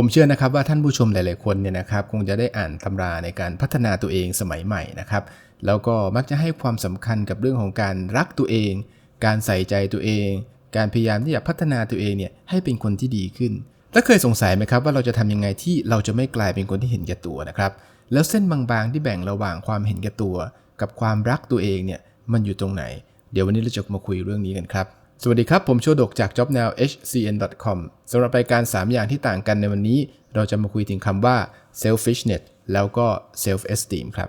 ผมเชื่อนะครับว่าท่านผู้ชมหลาย ๆ คนเนี่ยนะครับคงจะได้อ่านตำราในการพัฒนาตัวเองสมัยใหม่นะครับ แล้วก็มักจะให้ความสำคัญกับเรื่องของการรักตัวเอง การใส่ใจตัวเอง การพยายามที่จะพัฒนาตัวเองเนี่ยให้เป็นคนที่ดีขึ้น แล้วเคยสงสัยไหมครับว่าเราจะทำยังไงที่เราจะไม่กลายเป็นคนที่เห็นแก่ตัวนะครับ แล้วเส้นบาง ๆ ที่แบ่งระหว่างความเห็นแก่ตัว กับความรักตัวเองเนี่ยมันอยู่ตรงไหน เดี๋ยววันนี้เราจะมาคุยเรื่องนี้กันครับ สวัสดีครับ ผมโชดกจาก jobnowhcn.com สำหรับรายการ 3 อย่างที่ต่างกันในวันนี้ เราจะมาคุยถึงคำว่า selfishness แล้วก็ self esteem ครับ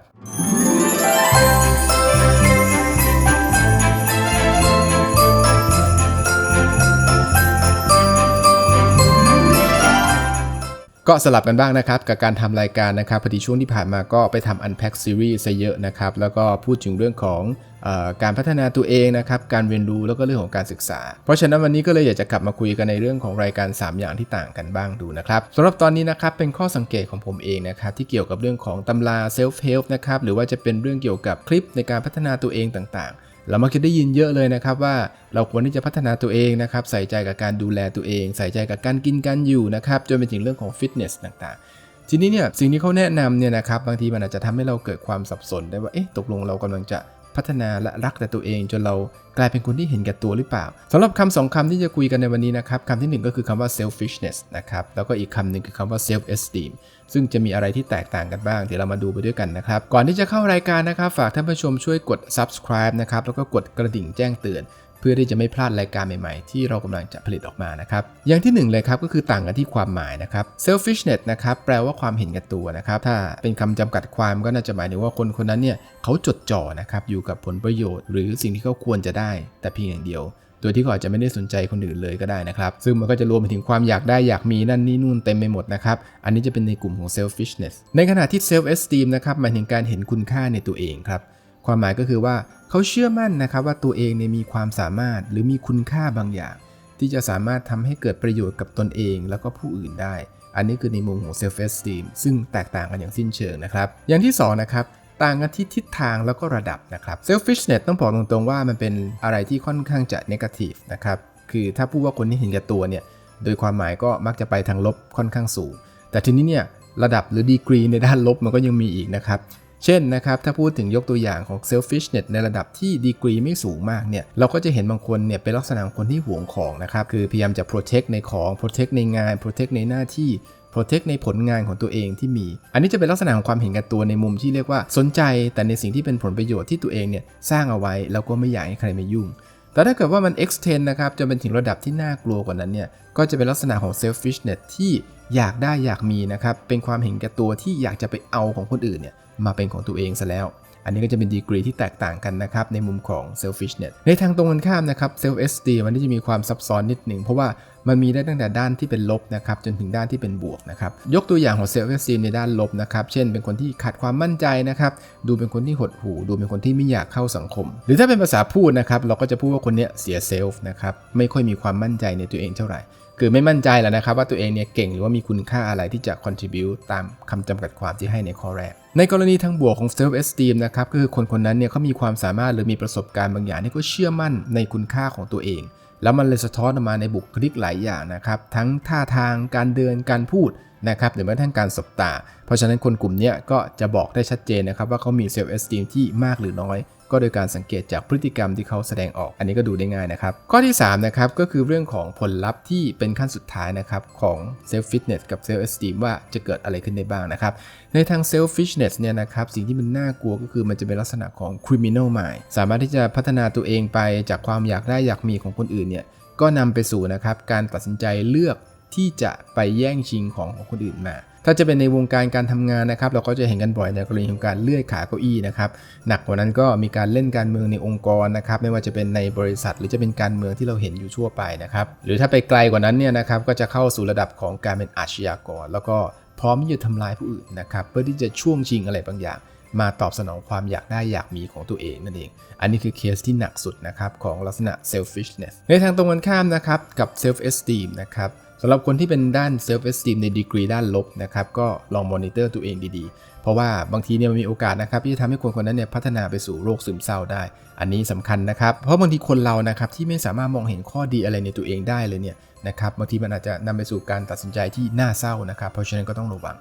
ก็สลับกันบ้างนะครับกับการทำรายการนะครับพอดีช่วงที่ผ่านมาก็ไปทำ Unpack Series ซะเยอะนะครับแล้วก็พูดถึงเรื่องของอการพัฒนาตัวเองนะครับการเรียนรู้แล้วก็เรื่องของการศึกษา เพราะฉะนั้นวันนี้ก็เลยอยากจะกลับมาคุยกันในเรื่องของรายการ 3 อย่างที่ต่างกันบ้างดูนะครับสำหรับตอนนี้นะครับเป็นข้อสังเกตของผมเองนะครับที่เกี่ยวกับเรื่องของตำรา Self Help นะครับหรือว่าจะเป็นเรื่องเกี่ยวกับคลิปในการพัฒนาตัวเองต่างๆ เรามักจะได้ยินเยอะเลยนะครับว่าเราควรที่จะพัฒนาตัวเองนะครับใส่ใจกับการดูแลตัวเอง ใส่ใจกับการกินการอยู่นะครับจนไปถึงเรื่องของฟิตเนสต่างๆ ทีนี้เนี่ยสิ่งที่เขาแนะนำเนี่ยนะครับบางทีมันอาจจะทำให้เราเกิดความสับสนได้ว่าเอ๊ะตกลงเรากำลังจะ พัฒนาและรักแต่ตัวเอง จนเรากลายเป็นคนที่เห็นแก่ตัวหรือเปล่าสำหรับคำสองคำที่จะคุยกันในวันนี้นะครับคำที่หนึ่งก็คือคำว่า selfishness นะครับแล้วก็อีกคำหนึ่งคือคำว่า self esteem ซึ่งจะมีอะไรที่แตกต่างกันบ้าง เดี๋ยวเรามาดูไปด้วยกันนะครับ ก่อนที่จะเข้ารายการนะครับ ฝากท่านผู้ชมช่วยกด subscribe นะครับแล้วก็กดกระดิ่งแจ้งเตือน เพื่อที่จะไม่พลาดรายการใหม่ๆ ที่เรากำลังจะผลิตออกมานะครับ อย่างที่หนึ่งเลยครับก็คือต่างกันที่ความหมายนะครับ selfishness นะครับแปลว่าความเห็นแก่ตัวนะครับ ถ้าเป็นคำจำกัดความก็น่าจะหมายถึงว่าคนคนนั้นเนี่ยเขาจดจ่อนะครับอยู่กับผลประโยชน์ หรือสิ่งที่เขาควรจะได้ แต่เพียงอย่างเดียวโดยที่เขาอาจจะไม่ได้สนใจคนอื่นเลยก็ได้นะครับ ซึ่งมันก็จะรวมไปถึงความอยากได้อยากมีนั่นนี่นู่นเต็มไปหมดนะครับ อันนี้จะเป็นในกลุ่มของ selfishness ในขณะที่ self esteem นะครับหมายถึงการเห็นคุณค่าในตัวเองครับ ความหมายก็คือว่าเขาเชื่อมั่นนะครับว่าตัวเองเนี่ยมีความสามารถหรือมีคุณค่าบางอย่าง ที่จะสามารถทำให้เกิดประโยชน์กับตนเองแล้วก็ผู้อื่นได้ อันนี้คือในมุมของ self esteem ซึ่งแตกต่างกันอย่างสิ้นเชิงนะครับ อย่างที่สองนะครับต่างกันที่ทิศทางแล้วก็ระดับนะครับ selfishness ต้องบอกตรงๆว่ามันเป็นอะไรที่ค่อนข้างจะ negative นะครับคือถ้าพูดว่าคนที่เห็นแก่ตัวเนี่ยโดยความหมายก็มักจะไปทางลบค่อนข้างสูง แต่ทีนี้เนี่ยระดับหรือดีกรีในด้านลบมันก็ยังมีอีกนะครับ เช่นนะครับถ้าพูดถึงยกตัวอย่างของ selfishness ในระดับที่ดีกรีไม่สูงมากเนี่ยเราก็จะเห็นบางคนเนี่ยเป็นลักษณะของคนที่หวงของนะครับคือพยายามจะ protect ในของ protect ในงาน protect ในหน้าที่ protect ในผลงานของตัวเองที่มี อันนี้จะเป็นลักษณะของความเห็นแก่ตัวในมุมที่เรียกว่าสนใจแต่ในสิ่งที่เป็นผลประโยชน์ที่ตัวเองเนี่ยสร้างเอาไว้แล้วก็ไม่อยากให้ใครมายุ่ง แต่ถ้าเกิดว่ามัน extend นะครับจนเป็นถึงระดับที่น่ากลัวกว่านั้นเนี่ยก็จะเป็นลักษณะของ selfishness ที่ อยากได้อยากมีนะครับ เป็นความเห็นแก่ตัวที่อยากจะไปเอาของคนอื่นเนี่ยมาเป็นของตัวเองซะแล้ว อันนี้ก็จะเป็นดีกรีที่แตกต่างกันนะครับ ในมุมของ selfishness ในทางตรงกันข้ามนะครับ self esteem มันจะมีความซับซ้อนนิดหนึ่ง เพราะว่ามันมีได้ตั้งแต่ด้านที่เป็นลบนะครับจนถึงด้านที่เป็นบวกนะครับยกตัวอย่างของ self esteem ในด้านลบนะครับ เช่น เป็นคนที่ขาดความมั่นใจนะครับ ดูเป็นคนที่หดหู่ดูเป็นคนที่ไม่อยากเข้าสังคม หรือถ้าเป็นภาษาพูดนะครับเราก็จะพูดว่าคนเนี้ยเสียเซลฟ์นะครับไม่ค่อยมีความมั่นใจในตัวเองเท่าไหร่ คือไม่มั่นใจแล้วนะครับว่าตัวเองเนี่ยเก่งหรือว่ามีคุณค่าอะไรที่จะ contribute ตามคำจำกัดความที่ให้ในข้อแรก ในกรณีทางบวกของ self esteem นะครับก็คือคนคนนั้นเนี่ยเขามีความสามารถหรือมีประสบการณ์บางอย่างที่เขาเชื่อมั่นในคุณค่าของตัวเอง แล้วมันเลยสะท้อนออกมาในบุคลิกหลายอย่างนะครับทั้งท่าทางการเดินการพูดนะครับหรือแม้กระทั่งการสบตา เพราะฉะนั้นคนกลุ่มนี้ก็จะบอกได้ชัดเจนนะครับว่าเขามี self esteem ที่มากหรือน้อย ก็โดยการสังเกตจากพฤติกรรมที่เขาแสดงออก อันนี้ก็ดูได้ง่ายนะครับ ข้อที่3นะครับก็คือเรื่องของผลลัพธ์ที่เป็นขั้นสุดท้ายนะครับของ self fitness กับ self esteem ว่าจะเกิดอะไรขึ้นได้บ้างนะครับในทาง selfishness เนี่ยนะครับสิ่งที่มันน่ากลัวก็คือมันจะเป็นลักษณะของ criminal mind สามารถที่จะพัฒนาตัวเองไปจากความอยากได้อยากมีของคนอื่นเนี่ยก็นำไปสู่นะครับการตัดสินใจเลือก ที่จะไปแย่งชิงของของคนอื่นมา ถ้าจะเป็นในวงการการทำงานนะครับ เราก็จะเห็นกันบ่อยในกรณีของการเลื่อยขาเก้าอี้นะครับหนักกว่านั้นก็มีการเล่นการเมืองในองค์กรนะครับ ไม่ว่าจะเป็นในบริษัท หรือจะเป็นการเมืองที่เราเห็นอยู่ทั่วไปนะครับ หรือถ้าไปไกลกว่านั้นเนี่ยนะครับก็จะเข้าสู่ระดับของการเป็นอาชญากร แล้วก็พร้อมที่จะทำลายผู้อื่นนะครับเพื่อที่จะช่วงชิงอะไรบางอย่าง มาตอบสนองความอยากได้อยากมีของตัวเองนั่นเอง อันนี้คือเคสที่หนักสุดนะครับของลักษณะ selfishness ในทางตรงกันข้ามนะครับกับ self esteem นะครับสำหรับคนที่เป็นด้าน self esteem ในดีกรีด้านลบนะครับก็ลองมอนิเตอร์ตัวเองดีๆ เพราะว่าบางทีเนี่ยมันมีโอกาสนะครับที่จะทำให้คนคนนั้นเนี่ยพัฒนาไปสู่โรคซึมเศร้าได้ อันนี้สำคัญนะครับ เพราะบางทีคนเรานะครับที่ไม่สามารถมองเห็นข้อดีอะไรในตัวเองได้เลยเนี่ยนะครับบางทีมันอาจจะนำไปสู่การตัดสินใจที่น่าเศร้านะครับ เพราะฉะนั้นก็ต้องระวัง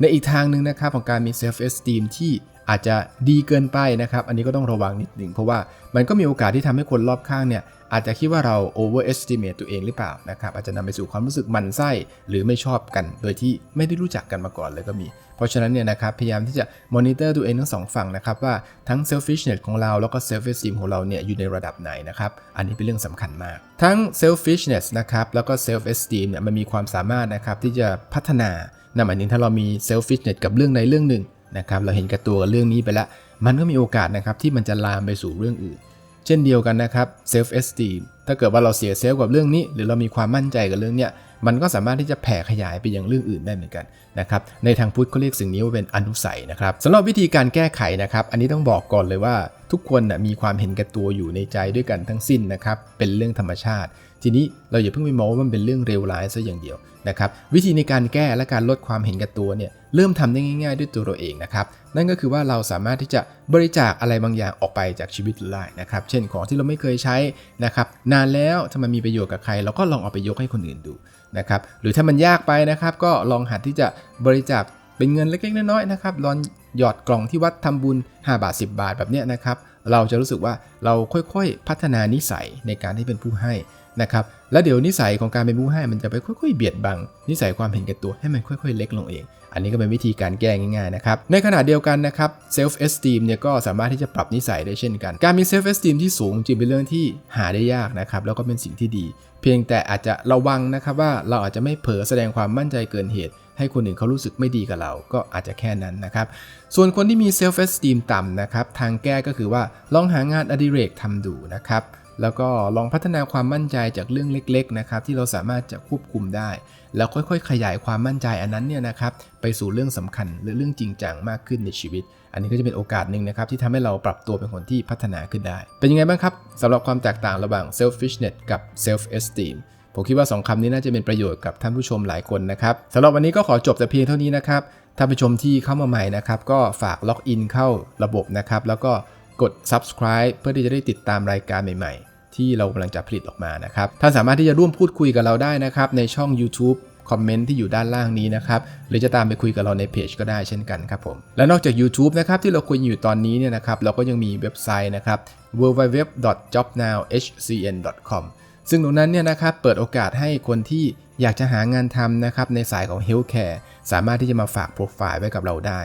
ในอีกทางหนึ่งนะครับของการมี self esteem ที่ อาจจะดีเกินไปนะครับ อันนี้ก็ต้องระวังนิดหนึ่งเพราะว่ามันก็มีโอกาสที่ทำให้คนรอบข้างเนี่ยอาจจะคิดว่าเรา overestimate ตัวเองหรือเปล่านะครับอาจจะนำไปสู่ความรู้สึกมันไส้หรือไม่ชอบกัน โดยที่ไม่ได้รู้จักกันมาก่อนเลยก็มี เพราะฉะนั้นเนี่ยนะครับพยายามที่จะ monitor ตัวเองทั้งสองฝั่งนะครับว่าทั้ง selfishness ของเราแล้วก็ self esteem ของเราเนี่ยอยู่ในระดับไหนนะครับอันนี้เป็นเรื่องสำคัญมาก ทั้ง selfishness นะครับแล้วก็ self esteem เนี่ยมันมีความสามารถนะครับที่จะพัฒนานั่นหมายถึงถ้าเรามี selfishness กับเรื่องใดเรื่องหนึ่ง นะครับเราเห็นแก่ตัวกับเรื่องนี้ไปแล้ว มันก็มีโอกาสนะครับที่มันจะลามไปสู่เรื่องอื่น เช่นเดียวกันนะครับ self esteem ถ้าเกิดว่าเราเสียเซลล์กับเรื่องนี้ หรือเรามีความมั่นใจกับเรื่องเนี้ยมันก็สามารถที่จะแผ่ขยายไปยังเรื่องอื่นได้เหมือนกันนะครับในทางพุทธเขาเรียกสิ่งนี้ว่าเป็นอนุสัยนะครับสำหรับวิธีการแก้ไขนะครับ อันนี้ต้องบอกก่อนเลยว่าทุกคนนะมีความเห็นแก่ตัวอยู่ในใจด้วยกันทั้งสิ้นนะครับเป็นเรื่องธรรมชาติ ทีนี้เราอย่าเพิ่งไปมองว่ามันเป็นเรื่องเลวร้ายซะอย่างเดียวนะครับวิธีในการแก้และการลดความเห็นแก่ตัวเนี่ย เริ่มทำได้ง่าย ๆ ด้วยตัวเราเองนะครับ นั่นก็คือว่าเราสามารถที่จะบริจาคอะไรบางอย่างออกไปจากชีวิตเราได้นะครับ เช่นของที่เราไม่เคยใช้นะครับ นานแล้วถ้ามันมีประโยชน์กับใคร เราก็ลองเอาไปยกให้คนอื่นดูนะครับ หรือถ้ามันยากไปนะครับ ก็ลองหัดที่จะบริจาคเป็นเงินเล็กๆน้อยๆนะครับลองหยอดกล่องที่วัดทำบุญ 5 บาท 10 บาทแบบเนี้ยนะครับ เราจะรู้สึกว่าเราค่อยๆ พัฒนานิสัยในการที่เป็นผู้ให้ นะครับแล้วเดี๋ยวนิสัยของการเป็นผู้ให้มันจะไปค่อยๆเบียดบัง นิสัยความเห็นแก่ตัวให้มันค่อย ๆ เล็กลงเอง อันนี้ก็เป็นวิธีการแก้ง่ายๆนะครับในขณะเดียวกันนะครับเซลฟ์เอสติมเนี่ยก็สามารถที่จะปรับนิสัยได้เช่นกัน การมีเซลฟ์เอสติมที่สูงจึงเป็นเรื่องที่หาได้ยากนะครับแล้วก็เป็นสิ่งที่ดี เพียงแต่อาจจะระวังนะครับว่าเราอาจจะไม่เผลอแสดงความมั่นใจเกินเหตุ ให้คนอื่นเขารู้สึกไม่ดีกับเราก็อาจจะแค่นั้นนะครับ ส่วนคนที่มี self esteem ต่ำนะครับ ทางแก้ก็คือว่าลองหางานอดิเรกทำดูนะครับ แล้วก็ลองพัฒนาความมั่นใจจากเรื่องเล็กๆนะครับที่เราสามารถจะควบคุมได้ แล้วค่อยๆ ขยายความมั่นใจอันนั้นเนี่ยนะครับไปสู่เรื่องสำคัญหรือเรื่องจริงจังมากขึ้นในชีวิต อันนี้ก็จะเป็นโอกาสหนึ่งนะครับที่ทำให้เราปรับตัวเป็นคนที่พัฒนาขึ้นได้ เป็นยังไงบ้างครับสำหรับความแตกต่างระหว่าง selfishness กับ self esteem ผมคิดว่า 2คำนี้น่าจะเป็นประโยชน์กับท่านผู้ชมหลายคนนะครับสำหรับวันนี้ก็ขอจบแต่เพียงเท่านี้นะครับท่านผู้ชมที่เข้ามาใหม่นะครับก็ฝากล็อกอินเข้าระบบนะครับแล้วก็กด subscribe เพื่อที่จะได้ติดตามรายการใหม่ ๆ ที่เรากำลังจะผลิตออกมานะครับท่านสามารถที่จะร่วมพูดคุยกับเราได้นะครับในช่อง YouTube คอมเมนต์ที่อยู่ด้านล่างนี้นะครับหรือจะตามไปคุยกับเราในเพจก็ได้เช่นกันครับผม และนอกจาก YouTube นะครับที่เราคุยอยู่ตอนนี้เนี่ยนะครับเราก็ยังมีเว็บไซต์นะครับ www.jobnowhcn.com ซึ่งตรงนั้นเนี่ยนะครับเปิดโอกาสให้คนที่อยากจะหางานทำนะครับในสายของ Healthcare สามารถที่จะมาฝากโปรไฟล์ไว้กับเราได้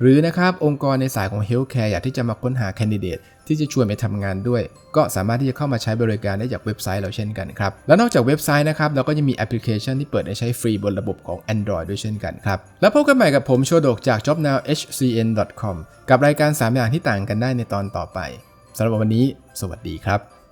หรือนะครับองค์กรในสายของ Healthcare อยากที่จะมาค้นหาแคนดิเดตที่จะชวนไปทำงานด้วย ก็สามารถที่จะเข้ามาใช้บริการได้จากเว็บไซต์เราเช่นกันครับ และนอกจากเว็บไซต์นะครับเราก็ยังมีแอปพลิเคชันที่เปิดให้ใช้ฟรีบนระบบของ Android ด้วยเช่นกันครับ แล้วพบกันใหม่กับผมโชโดกจาก jobnowhcn.com กับรายการ 3 อย่างที่ต่างกันได้ในตอนต่อไปสำหรับวันนี้ สวัสดีครับ